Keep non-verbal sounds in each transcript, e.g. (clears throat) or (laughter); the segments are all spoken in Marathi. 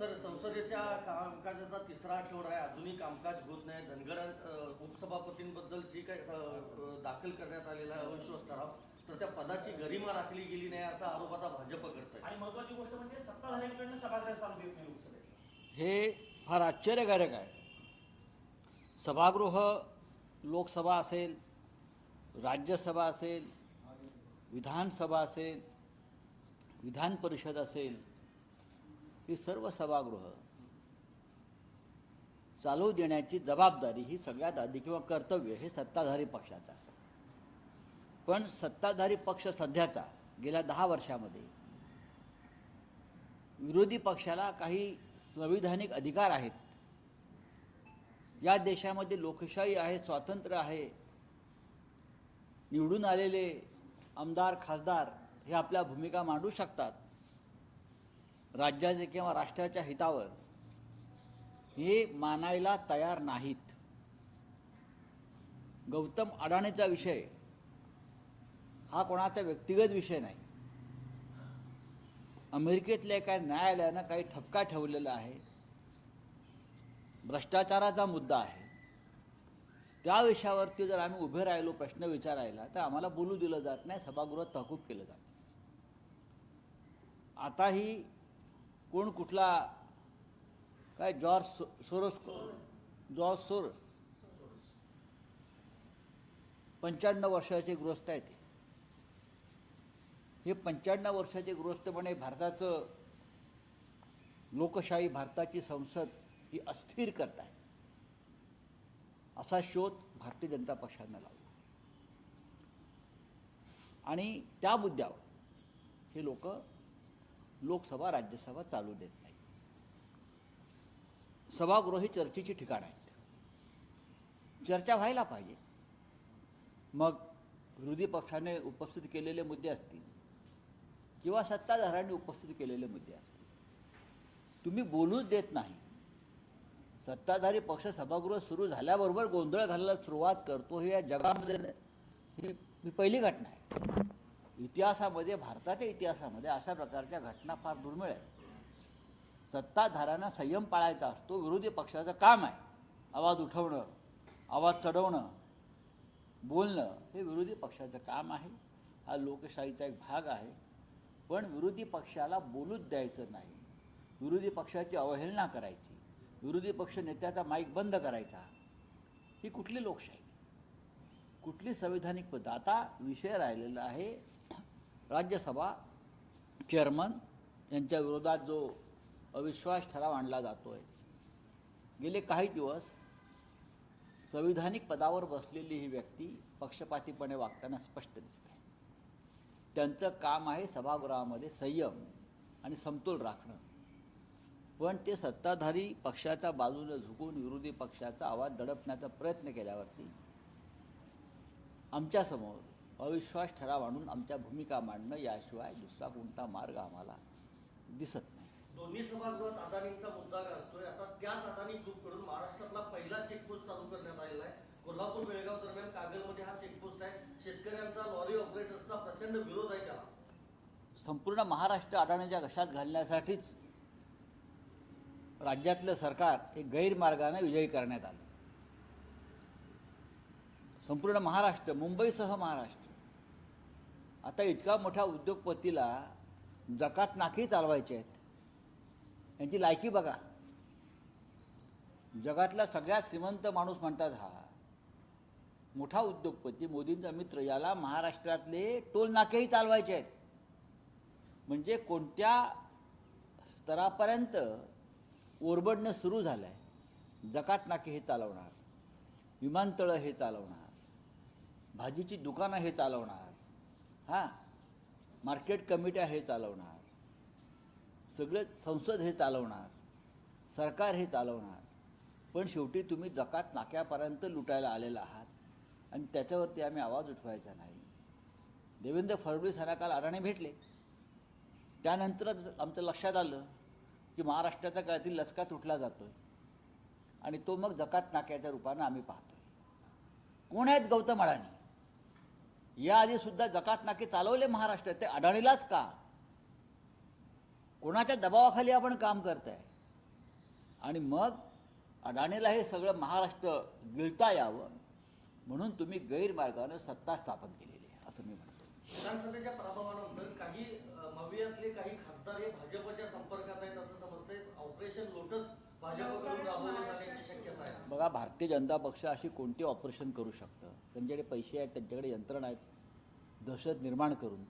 सर संसदेच्या कामकाजाचा तिसरा आठवडा आहे. अजूनही कामकाज होत नाही. धनगर उपसभापतींबद्दल जी काही दाखल करण्यात आलेला आहे अविश्वास ठराव तर त्या पदाची गरिमा राखली गेली नाही असा आरोप आता भाजप करत आहे. आणि महत्वाची गोष्ट म्हणजे सत्ताधाऱ्यांकडनं सभागृह चालू देत नाही लोकसभेत हे फार आश्चर्यकारक आहे. सभागृह लोकसभा असेल राज्यसभा असेल विधानसभा असेल विधान परिषद असेल ही सर्व सभागृह चालू देण्याची जबाबदारी ही सगळ्यात आधी किंवा कर्तव्य हे सत्ताधारी पक्षाचं असतं. पण सत्ताधारी पक्ष सध्याचा गेल्या दहा वर्षामध्ये विरोधी पक्षाला काही संविधानिक अधिकार आहेत. या देशामध्ये लोकशाही आहे स्वातंत्र्य आहे. निवडून आलेले आमदार खासदार हे आपल्या भूमिका मांडू शकतात. राज्याचे किंवा राष्ट्राच्या हितावर हे मानायला तयार नाहीत. गौतम अडाणीचा विषय हा कोणाचा व्यक्तिगत विषय नाही. अमेरिकेतल्या एका न्यायालयानं काही ठपका ठेवलेला आहे. भ्रष्टाचाराचा मुद्दा आहे. त्या विषयावरती जर आम्ही उभे राहिलो प्रश्न विचारायला तर आम्हाला बोलू दिलं जात नाही. सभागृहात तहकूब केलं जात आताही कोण कुठला? काय जॉर्ज सो सोरस जॉर्ज सोरस. पंच्याण्णव वर्षाचे गृहस्थ आहे ते. हे पंच्याण्णव वर्षाचे गृहस्थपणे भारताचं लोकशाही भारताची संसद ही अस्थिर करताय असा शोध भारतीय जनता पक्षानं लावला. आणि त्या मुद्द्यावर हे लोक लोकसभा राज्यसभा चालू देत नाही सभागृह ही चर्चेची ठिकाण आहेत. चर्चा व्हायला पाहिजे. मग विरोधी पक्षाने उपस्थित केलेले मुद्दे असतील किंवा सत्ताधाऱ्यांनी उपस्थित केलेले मुद्दे असतील. तुम्ही बोलूच देत नाही. सत्ताधारी पक्ष सभागृह सुरू झाल्याबरोबर गोंधळ घालायला सुरुवात करतो हे या जगामध्ये ही ही पहिली घटना आहे. इतिहासामध्ये भारताच्या इतिहासामध्ये अशा प्रकारच्या घटना फार दुर्मिळ आहेत. सत्ताधाऱ्यांना संयम पाळायचा असतो विरोधी पक्षाचं काम आहे. आवाज उठवणं आवाज चढवणं बोलणं हे विरोधी पक्षाचं काम आहे. हा लोकशाहीचा एक भाग आहे. पण विरोधी पक्षाला बोलूच द्यायचं नाही. विरोधी पक्षाची अवहेलना करायची. विरोधी पक्ष नेत्याचा माईक बंद करायचा. ही कुठली लोकशाही? कुठली संविधानिक पद्धत? आता विषय राहिलेला आहे राज्यसभा चेअरमन यांच्या विरोधात जो अविश्वास ठराव आणला जातो आहे गेले काही दिवस संविधानिक पदावर बसलेली ही व्यक्ती पक्षपातीपणे वागताना स्पष्ट दिसते. त्यांचं काम आहे सभागृहामध्ये संयम आणि समतोल राखणं. पण ते सत्ताधारी पक्षाच्या बाजूने झुकून विरोधी पक्षाचा आवाज दडपण्याचा प्रयत्न केल्यावरती आमच्यासमोर अविश्वास ठराव आणून आमच्या भूमिका मांडणं याशिवाय दुसरा कोणता मार्ग आम्हाला दिसत नाही. दोन्ही सभागृहात अदानींचा मुद्दा गाजतोय आता त्याच अदानी ग्रुपकडून महाराष्ट्रातला पहिला चेकपोस्ट चालू करण्यात आलेला आहे. कोल्हापूर बेळगाव दरम्यान कागलमध्ये हा चेकपोस्ट आहे. शेतकऱ्यांचा लॉरी ऑपरेटर्सचा प्रचंड विरोध आहे त्याला. संपूर्ण महाराष्ट्र अडाण्याच्या घशात घालण्यासाठीच राज्यातलं सरकार हे गैरमार्गाने विजयी करण्यात आलं. संपूर्ण महाराष्ट्र मुंबईसह महाराष्ट्र आता इतका मोठ्या उद्योगपतीला जकात नाकी चालवायचे आहेत. यांची लायकी बघा. जगातला सगळ्यात श्रीमंत माणूस म्हणतात हा. मोठा उद्योगपती मोदींचा मित्र याला महाराष्ट्रातले टोल नाकेही चालवायचे आहेत. म्हणजे कोणत्या स्तरापर्यंत ओरबडणं सुरू झालं आहे जकात नाके हे चालवणार विमानतळं हे चालवणार भाजीची दुकानं हे चालवणार हां मार्केट कमिट्या हे चालवणार. सगळे संसद हे चालवणार. सरकार हे चालवणार. पण शेवटी तुम्ही जकात नाक्यापर्यंत लुटायला आलेला आहात आणि त्याच्यावरती आम्ही आवाज उठवायचा नाही. देवेंद्र फडणवीस यांना काल अडाणे भेटले. त्यानंतरच आमच्या लक्षात आलं की महाराष्ट्राच्या काळातील लचका तुटला जातो आहे आणि तो मग जकात नाक्याच्या रूपानं आम्ही पाहतोय. कोण आहेत गौतम अडाणी? याआधी सुद्धा जकात नाके चालवले महाराष्ट्र ते अडाणीलाच का? कोणाच्या दबावाखाली आपण काम करताय? आणि मग अडाणीला हे सगळं महाराष्ट्र गिळता यावं म्हणून तुम्ही गैरमार्गानं सत्ता स्थापन केलेली आहे असं मी म्हणतो. विधानसभेच्या पराभवानंतर काही मवियातले काही खासदार हे भाजपच्या संपर्कात आहेत असं समजतंय. ऑपरेशन लोटस बघा भारतीय जनता पक्ष अशी कोणती ऑपरेशन करू शकतं? त्यांच्याकडे पैसे आहेत त्यांच्याकडे यंत्रणा आहेत दहशत निर्माण करून.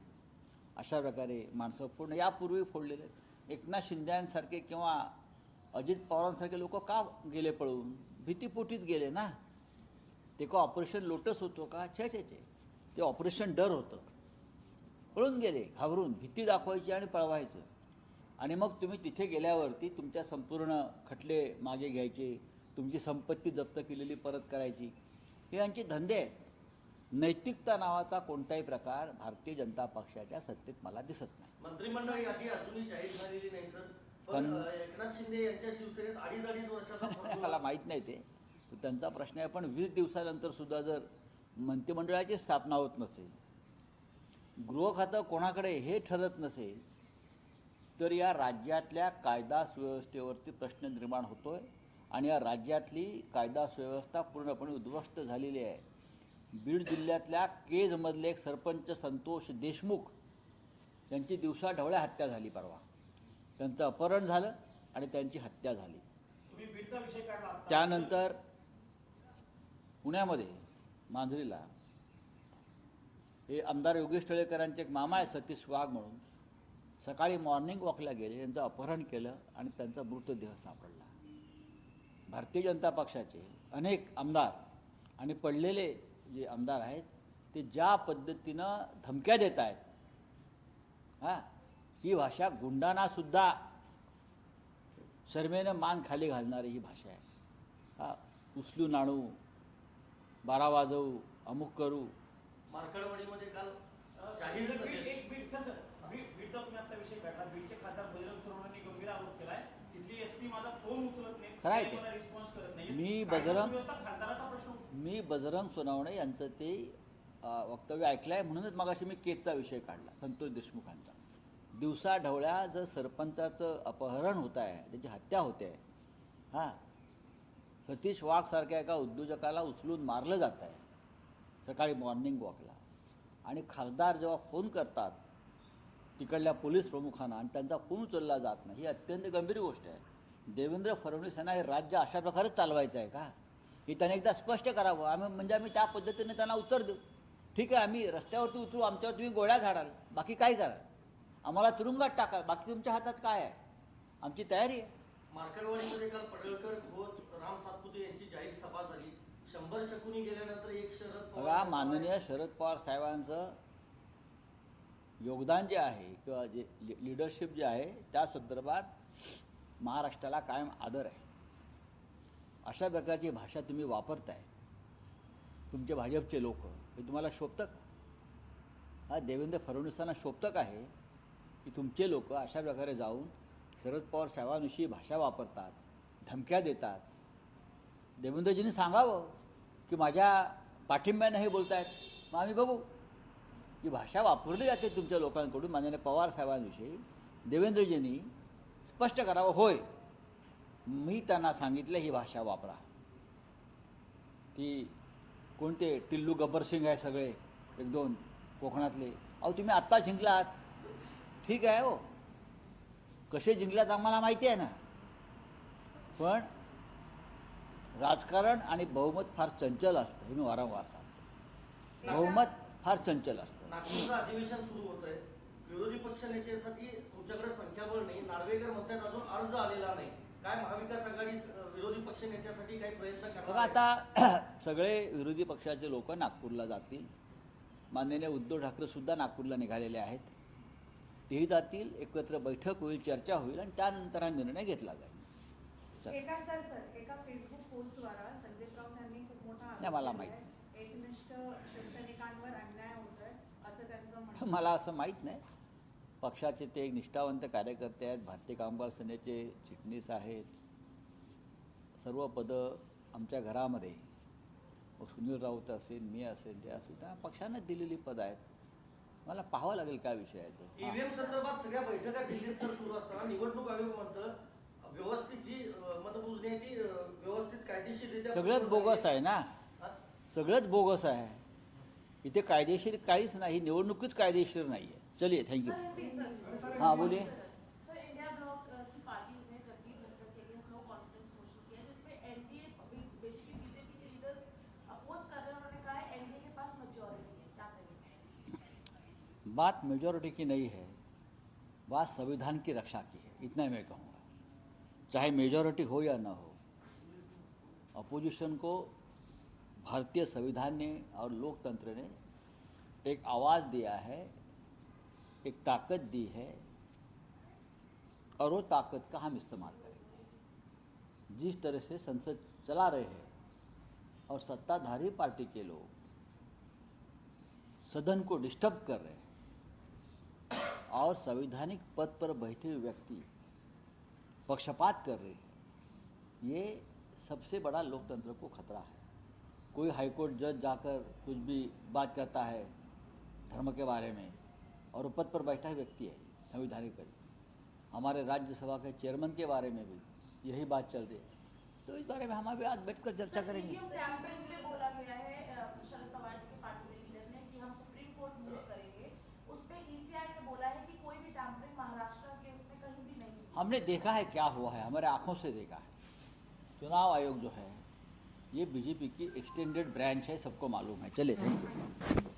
अशा प्रकारे माणसं पूर्ण यापूर्वी फोडलेले. एकनाथ शिंदेसारखे किंवा अजित पवारांसारखे लोक का गेले पळून? भीतीपोटीच गेले ना? ते का ऑपरेशन लोटस होतो का? छे छे छे. ते ऑपरेशन डर होतं. पळून गेले घाबरून. भीती दाखवायची आणि पळवायचं. आणि मग तुम्ही तिथे गेल्यावरती तुमच्या संपूर्ण खटले मागे घ्यायचे तुमची संपत्ती जप्त केलेली परत करायची. हे यांचे धंदे आहेत. नैतिकता नावाचा कोणताही प्रकार भारतीय जनता पक्षाच्या सत्तेत मला दिसत नाही. मंत्रिमंडळ यादी अजूनही जाहीर झालेली नाही सर. पण एकनाथ शिंदे यांच्या शिवसेनेत अडीच अडीच वर्षाचा (laughs) मला माहीत नाही ते. तो त्यांचा प्रश्न आहे पण वीस दिवसानंतर सुद्धा जर मंत्रिमंडळाची स्थापना होत नसेल गृह खातं कोणाकडे हे ठरत नसेल तर या राज्यातल्या कायदा सुव्यवस्थेवरती प्रश्न निर्माण होतोय आणि या राज्यातली कायदा सुव्यवस्था पूर्णपणे उद्ध्वस्त झालेली आहे. बीड जिल्ह्यातल्या केजमधले एक सरपंच संतोष देशमुख यांची दिवसा ढवळ्या हत्या झाली परवा. त्यांचं अपहरण झालं आणि त्यांची हत्या झाली. त्यानंतर पुण्यामध्ये मांजरीला हे आमदार योगेश टिळेकरांचे एक मामा आहे सतीश वाघ म्हणून. सकाळी मॉर्निंग वॉकला गेले त्यांचं अपहरण केलं आणि त्यांचा मृतदेह सापडला. भारतीय जनता पक्षाचे अनेक आमदार आणि पडलेले जे आमदार आहेत ते ज्या पद्धतीनं धमक्या देत आहेत हां ही भाषा गुंडांना सुद्धा शर्मेनं मान खाली घालणारी ही भाषा आहे. हा उचलून आणू बारा वाजवू अमुक करू. मार्कडवाडीमध्ये काल बीडचा तुम्ही आता विषय काढला. बीडचे खासदार बजरंग सोनवणेंनी गंभीर आरोप केलाय. तिथली एसपी माझा फोन उचलत नाही खरं आहे ते. मला रिस्पॉन्स करत नाही मी बजरंग- सुव्यवस्था खासदाराचा प्रश्न उठतो. मी बजरंग सोनावणे यांचं ते अ, वक्तव्य ऐकलं आहे म्हणूनच मगाशी मी केजचा विषय काढला संतोष देशमुखांचा. दिवसा ढवळ्या जर सरपंचाचं अपहरण होत आहे त्याची हत्या होते आहे हां सतीश वाघ सारख्या एका उद्योजकाला उचलून मारलं जात आहे सकाळी मॉर्निंग वॉकला आणि खासदार जेव्हा फोन करतात तिकडल्या पोलीस प्रमुखांना आणि त्यांचा फोन उचलला जात नाही ही अत्यंत गंभीर गोष्ट आहे. देवेंद्र फडणवीस यांना हे राज्य अशा प्रकारेच चालवायचं आहे का? हे त्याने एकदा स्पष्ट करावं. आम्ही म्हणजे आम्ही त्या पद्धतीने त्यांना उत्तर देऊ. ठीक आहे आम्ही रस्त्यावरती उतरू आमच्यावर तुम्ही गोळ्या झाडाल. बाकी काय कराल? आम्हाला तुरुंगात टाकाल. बाकी तुमच्या हातात काय आहे? आमची तयारी आहे. मार्कडवाडीमध्ये काल पडळकर खोत राम सातपुते यांची जाहीर सभा झाली. शंभर शकुनी गेल्यानंतर एक शरद माननीय शरद पवार साहेबांचं योगदान जे आहे किंवा जे लिडरशिप जे आहे त्या संदर्भात महाराष्ट्राला कायम आदर आहे. अशा प्रकारची भाषा तुम्ही वापरताय. तुमचे भाजपचे लोक हे तुम्हाला शोभतक हा देवेंद्र फडणवीसांना शोभतक आहे की तुमचे लोक अशा प्रकारे जाऊन शरद पवार साहेबांविषयी भाषा वापरतात धमक्या देतात. देवेंद्रजींनी सांगावं की माझ्या पाठिंब्यानं हे बोलतायत मग आम्ही बघू. की भाषा वापरली जाते तुमच्या लोकांकडून माननीय पवार साहेबांविषयी देवेंद्रजींनी स्पष्ट करावं होय. मी त्यांना सांगितलं ही भाषा वापरा. ती कोणते टिल्लू गब्बर सिंग आहे सगळे एक दोन कोकणातले. अहो तुम्ही आत्ता जिंकलात. ठीक आहे हो. कसे जिंकलात आम्हाला माहिती आहे ना. पण राजकारण आणि बहुमत फार चंचल असतं हे मी वारंवार सांगतो. बहुमत फार चंचल असतं. नागपूरचं अधिवेशन सुरू होत आहे विरोधी पक्ष नेत्यासाठी तुमच्याकडे संख्याबळ नाही. नार्वेकर म्हणतात अजून अर्ज आलेला नाही. काय महाविकास आघाडी अ, विरोधी पक्ष नेत्यासाठी काही प्रयत्न बघा? आता (clears throat) सगळे विरोधी पक्षाचे लोक नागपूरला जातील. माननीय उद्धव ठाकरे सुद्धा नागपूरला निघालेले आहेत. तेही जातील एकत्र बैठक होईल चर्चा होईल आणि त्यानंतर हा निर्णय घेतला जाईल. एका सर सर एका फेसबुक पोस्टद्वारा संदीप राऊत यांनी खूप मोठा नाही, मला. माहीत. एकनिष्ठ शिवसैनिकांवर अन्याय होतोय असं त्यांचं म्हणणं आहे. (laughs) मला असं माहीत नाही. पक्षाचे ते एक निष्ठावंत कार्यकर्ते आहेत. भारतीय कामगार सेनेचे चिटणीस आहेत. सर्व पदं आमच्या घरामध्ये. मग सुनील राऊत असेल मी असेल ते असेल त्या पक्षानं दिलेली पदं आहेत. मला पाहावं लागेल काय विषय आहे तो. ईव्हीएम संदर्भात सगळ्या बैठका दिल्लीत सर सुरू असताना निवडणूक आयोग म्हणतं व्यवस्थित जी मतमोजणी आहे ती व्यवस्थित कायदेशीररित्या सगळंच बोगस आहे ना? सगळंच बोगस आहे. इथे कायदेशीर काहीच नाही निवडणुकीच कायदेशीर नाही आहे चलिए थँक्यू हाँ बोलिए सर. इंडिया ब्लॉक अ, की पार्टी ने जगदीप धनखड़ के लिए नो कॉन्फिडेंस मोशन किया जिसमें एनडीए बेसिकली बीजेपी के लीडर अपोज कर रहे हैं। उन्होंने कहा है एनडीए के पास मेजोरिटी है। क्या करेंगे बात मेजोरिटी की नहीं है बात संविधान की रक्षा की है। इतना ही मैं कहूँगा। चाहे मेजोरिटी हो या ना हो अपोजिशन को भारतीय संविधान ने और लोकतंत्र ने एक आवाज़ दिया है, एक ताकत दी है, और वो ताकत का हम इस्तेमाल करेंगे। जिस तरह से संसद चला रहे हैं और सत्ताधारी पार्टी के लोग सदन को डिस्टर्ब कर रहे हैं और संवैधानिक पद पर बैठे व्यक्ति पक्षपात कर रहे हैं, ये सबसे बड़ा लोकतंत्र को खतरा है। कोई हाईकोर्ट जज जाकर कुछ भी बात करता है धर्म के बारे में और वो पद पर बैठा ही व्यक्ति है संविधानिक पद। हमारे राज्यसभा के चेयरमैन के बारे में भी यही बात चल रही है। तो इस बारे में हम अभी आज बैठकर चर्चा करेंगे। है हुई। हमने देखा है क्या हुआ है हमारे आँखों से देखा है। चुनाव आयोग जो है ये बीजेपी की एक्सटेंडेड ब्रांच है सबको मालूम है। चले थैंक यू